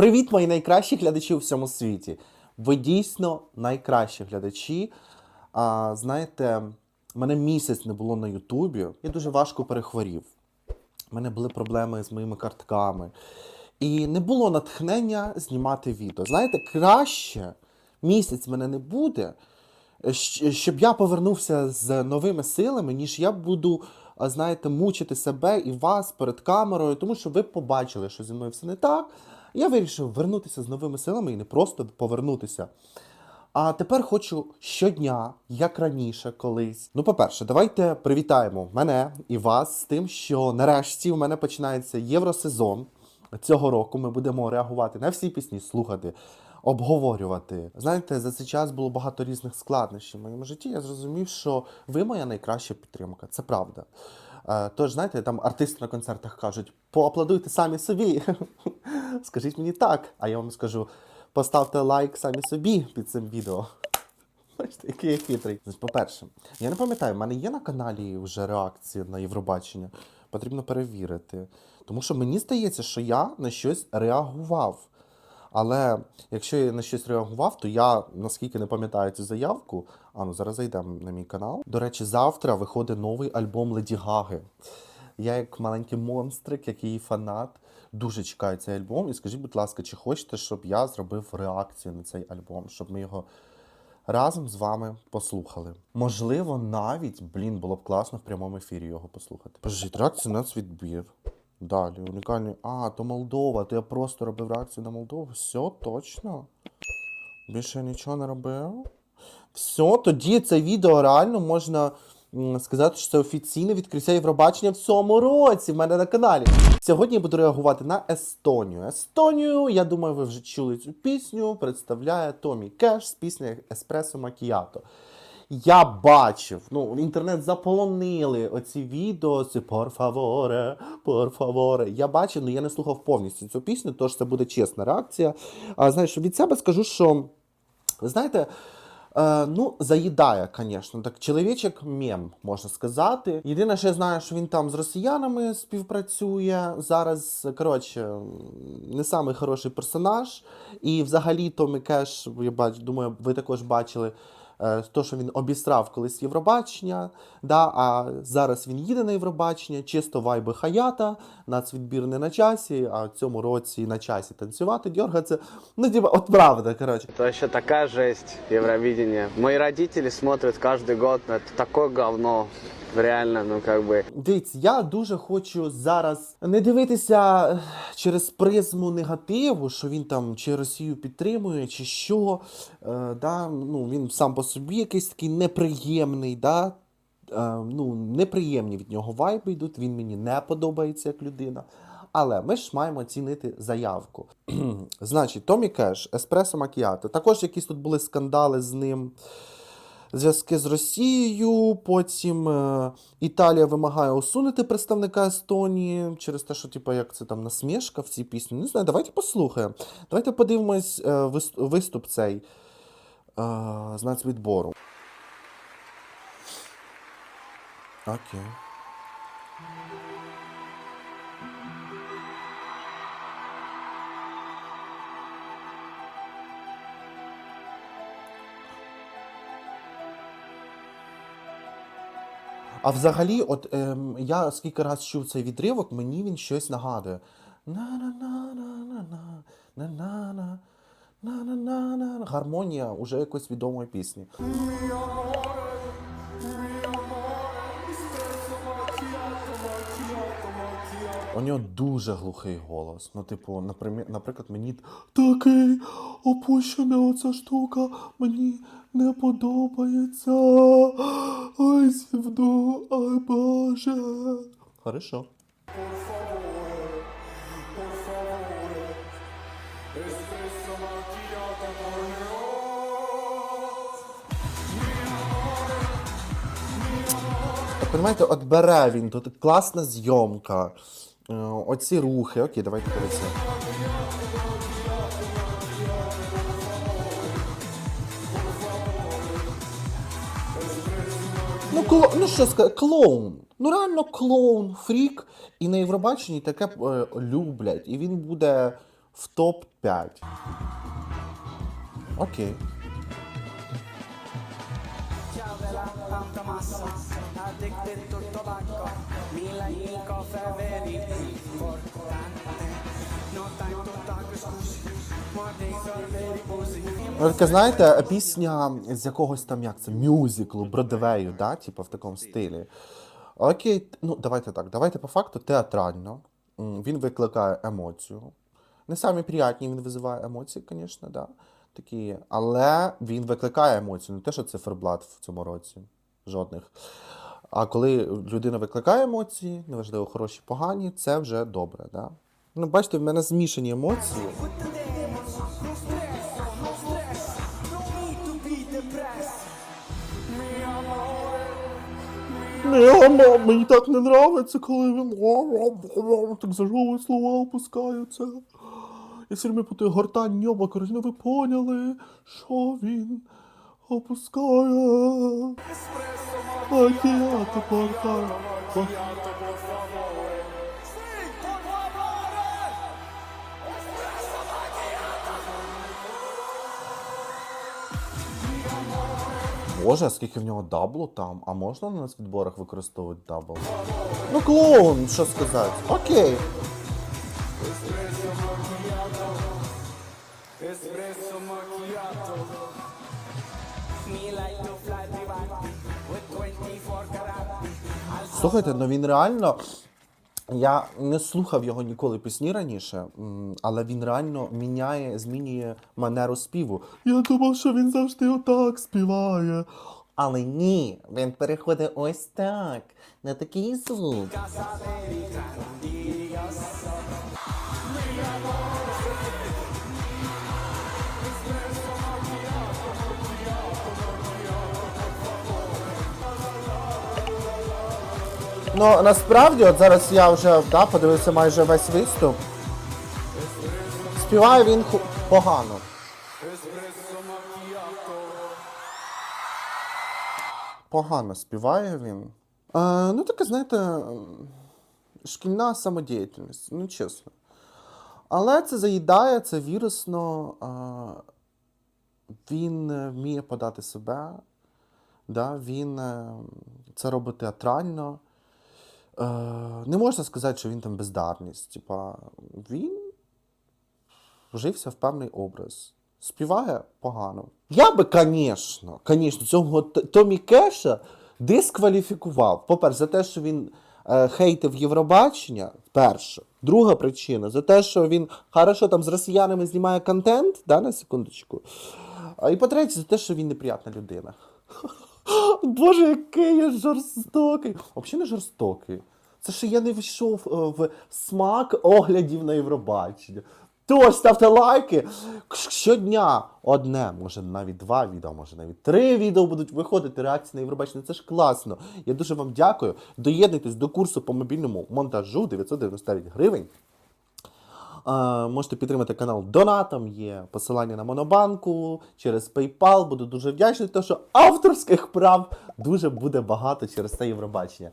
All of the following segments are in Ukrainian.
Привіт, мої найкращі глядачі у всьому світі. Ви дійсно найкращі глядачі. А, знаєте, мене місяць не було на Ютубі. Я дуже важко перехворів. У мене були проблеми з моїми картками. І не було натхнення знімати відео. Знаєте, краще місяць мене не буде, щоб я повернувся з новими силами, ніж я буду, знаєте, мучити себе і вас перед камерою, тому що ви побачили, що зі мною все не так. Я вирішив вернутися з новими силами і не просто повернутися. А тепер хочу щодня, як раніше, колись. Ну, по-перше, давайте привітаємо мене і вас з тим, що нарешті у мене починається євросезон. Цього року ми будемо реагувати на всі пісні, слухати, обговорювати. Знаєте, за цей час було багато різних складнощів в моєму житті. Я зрозумів, що ви моя найкраща підтримка. Це правда. Тож, знаєте, там артисти на концертах кажуть, поаплодуйте самі собі. Скажіть мені так, а я вам скажу, поставте лайк самі собі під цим відео. Бачите, який я хитрий. По-перше, я не пам'ятаю, в мене є на каналі вже реакція на Євробачення. Потрібно перевірити. Тому що мені здається, що я на щось реагував. Але якщо я на щось реагував, то я наскільки не пам'ятаю цю заявку. А ну зараз зайдемо на мій канал. До речі, завтра виходить новий альбом Леді Гаги. Я, як маленький монстрик, як її фанат, дуже чекаю цей альбом. І скажіть, будь ласка, чи хочете, щоб я зробив реакцію на цей альбом, щоб ми його разом з вами послухали? Можливо, навіть, блін, було б класно в прямому ефірі його послухати. Пожіть, реакцію на цвітбір. Далі, унікальний. А, то Молдова, то я просто робив реакцію на Молдову. Все, точно. Більше я нічого не робив. Все, тоді це відео реально можна сказати, що це офіційне відкриття Євробачення в цьому році в мене на каналі. Сьогодні я буду реагувати на Естонію. Естонію, я думаю, ви вже чули цю пісню. Представляє Томі Кеш з піснею Еспресо Макіато. Я бачив, ну, інтернет заполонили оці відео, favore, por favore. Я бачив, але я не слухав повністю цю пісню, тож це буде чесна реакція. А знаєш, від себе скажу, що ви знаєте, е, ну, заїдає, звісно. Так, чоловічок мем, можна сказати. Єдине, що я знаю, що він там з росіянами співпрацює. Зараз, коротше, не самий хороший персонаж. І взагалі Томі Кеш, я бачу, думаю, ви також бачили. е, То, що він обістрав колись Євробачення, да, а зараз він їде на Євробачення, чисто вайби хаята, нацвідбір не на часі, а в цьому році на часі танцювати, дьоргатися. Ну, типа, от правда, коротше. Это вообще такая жесть Евровидение. Мои родители смотрят каждый год, но это такое говно. Реально, ну как бы. Дивіться, я дуже хочу зараз не дивитися е, через призму негативу, що він там чи Росію підтримує, чи що. Е, да, ну, він сам по собі якийсь такий неприємний. Да? Е, ну, неприємні від нього вайби йдуть, він мені не подобається як людина. Але ми ж маємо оцінити заявку. Значить, Томі Кеш, Еспресо Макіато. Також якісь тут були скандали з ним. Зв'язки з Росією, потім е, Італія вимагає усунути представника Естонії через те, що, типу, як це там насмішка в цій пісні. Не знаю, давайте послухаємо. Давайте подивимось е, виступ цей е, з нацвідбору. Окей. А взагалі, от ем, я скільки раз чув цей відривок, мені він щось нагадує. На-на-на-на-на-на, на-на-на, на-на-на-на. Гармонія уже якоїсь відомої пісні. У нього дуже глухий голос. Ну, типу, наприклад, мені такий опущена оця штука, мені не подобається. Ой, сівду, ой Боже. Хорошо. Понимаєте, от бере він, тут класна зйомка. Е, Оці рухи. Окей, давайте дивитися. Ну, кло... ну що сказати, клоун. Ну реально клоун, фрік. І на Євробаченні таке е, люблять. І він буде в топ-5. Окей. Ну, таке, знаєте, пісня з якогось там, як це, мюзиклу, Бродвею, да? типу в такому стилі. Окей, ну давайте так, давайте по факту театрально. Він викликає емоцію. Не самі приятні він визиває емоції, звісно, да. Такі, але він викликає емоцію. Не те, що циферблат в цьому році. Жодних. А коли людина викликає емоції, неважливо, хороші, погані, це вже добре. Да? Ну, бачите, в мене змішані емоції. Не, мам, мені так не нравиться, коли він так зажовує слова опускаються. Я все время путаю гортань ньоба, коротше, ну ви поняли, що він опускає. Макіато, порта. Боже, а скільки в нього даблу там? А можна на відборах використовувати дабл? Ну, клоун, що сказати. Окей. Слухайте, ну він реально. Я не слухав його ніколи пісні раніше, але він реально міняє, змінює манеру співу. Я думав, що він завжди отак співає. Але ні, він переходить ось так, на такий звук. Ну, насправді, от зараз я вже да, подивився майже весь виступ. Співає він ху- погано. Погано співає він. Е, ну, таке, знаєте, шкільна самодіяльність, ну чесно. Але це заїдає, це вірусно. Е, він е, вміє подати себе. Да, він е, це робить театрально. Е, не можна сказати, що він там бездарність. Типа, він вжився в певний образ. Співає погано. Я би, звісно, звісно, цього Томі Кеша дискваліфікував. По-перше, за те, що він е, хейтив Євробачення. Перше. Друга причина за те, що він хорошо там з росіянами знімає контент, да, на секундочку. І по-третє, за те, що він неприятна людина. Боже, який я жорстокий. Взагалі не жорстокий. Це ще я не війшов е, в смак оглядів на Євробачення. Тож ставте лайки. Щодня одне, може навіть два відео, може навіть три відео будуть виходити реакції на Євробачення. Це ж класно. Я дуже вам дякую. Доєднуйтесь до курсу по мобільному монтажу 999 гривень. Е, можете підтримати канал донатом, є посилання на Монобанку через PayPal. Буду дуже вдячний, тому що авторських прав дуже буде багато через це Євробачення.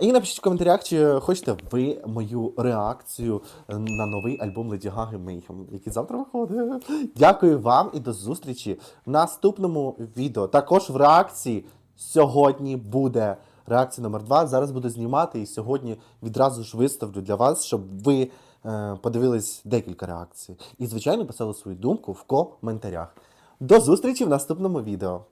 І напишіть в коментарях, чи хочете ви мою реакцію на новий альбом Леді Гаги Mayhem, який завтра виходить. Дякую вам і до зустрічі в наступному відео. Також в реакції сьогодні буде реакція номер 2 Зараз буду знімати і сьогодні відразу ж виставлю для вас, щоб ви е, подивились декілька реакцій. І, звичайно, писали свою думку в коментарях. До зустрічі в наступному відео.